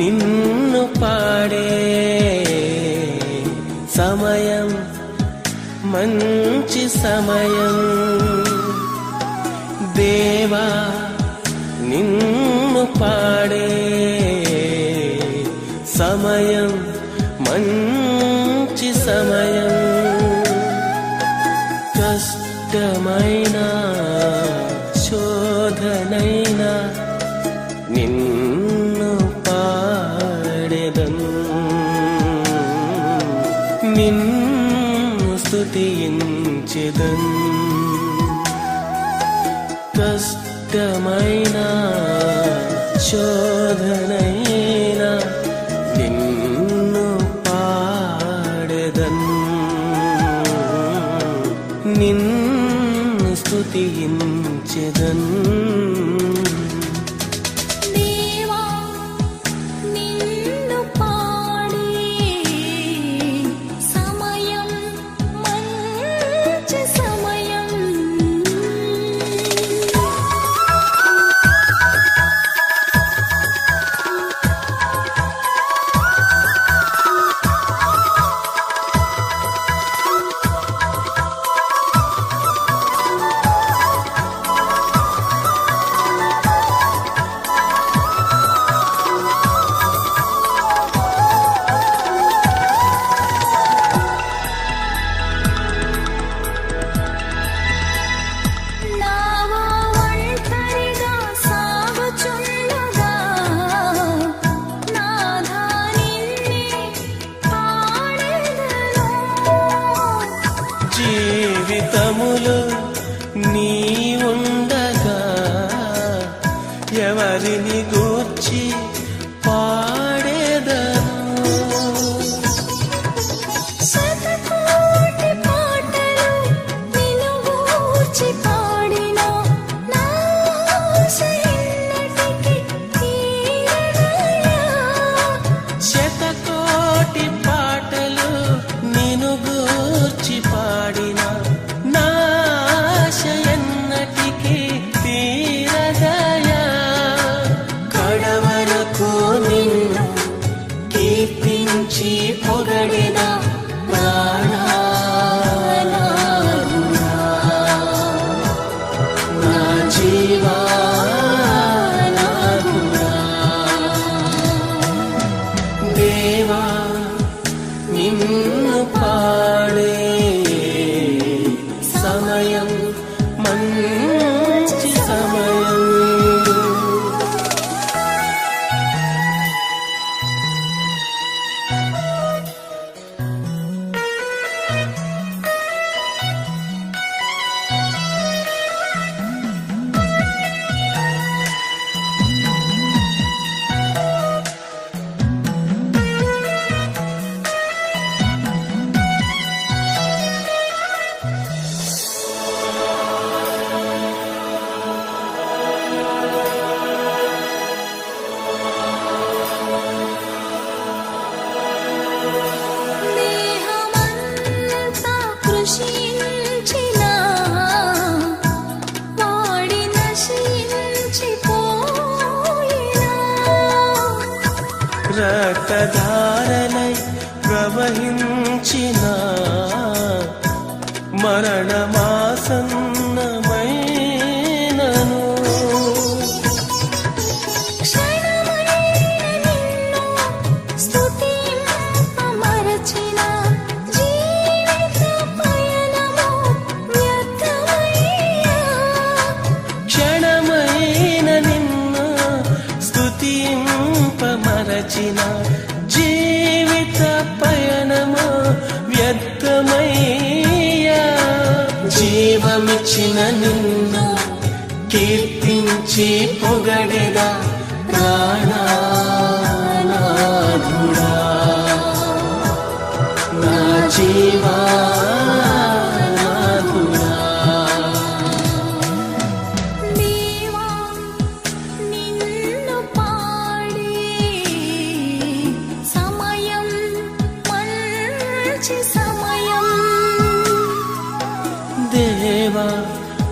నిన్ను పాడే సమయం మంచి సమయం. దేవా నిన్ను పాడే సమయం మంచి సమయం. కష్టమైన నిన్ను స్తుతించెదను. కష్టమైన శోధనైన నిన్ను పాడెదన్. నిన్ను స్థుతించెదన్ జీవితములు నీ ఉండగా ఎవరిని గూర్చి నిన్ను రక్తధారలై ప్రవహించిన మరణమాసన్నమైనను. క్షణమైన నిన్ను స్తుతింపమరచిన మరచిన జీవిత పయనము వ్యక్తమయ్యా జీవమిచ్చిన నిన్ను కీర్తించి పొగడెదా ప్రాణానాథుడా. నా జీవా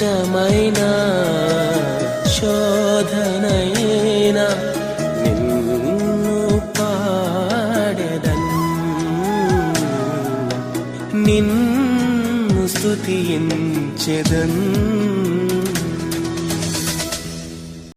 కష్టమైన శోధనైన నిన్ను పాడెదన్. నిన్ను స్తుతించెదన్.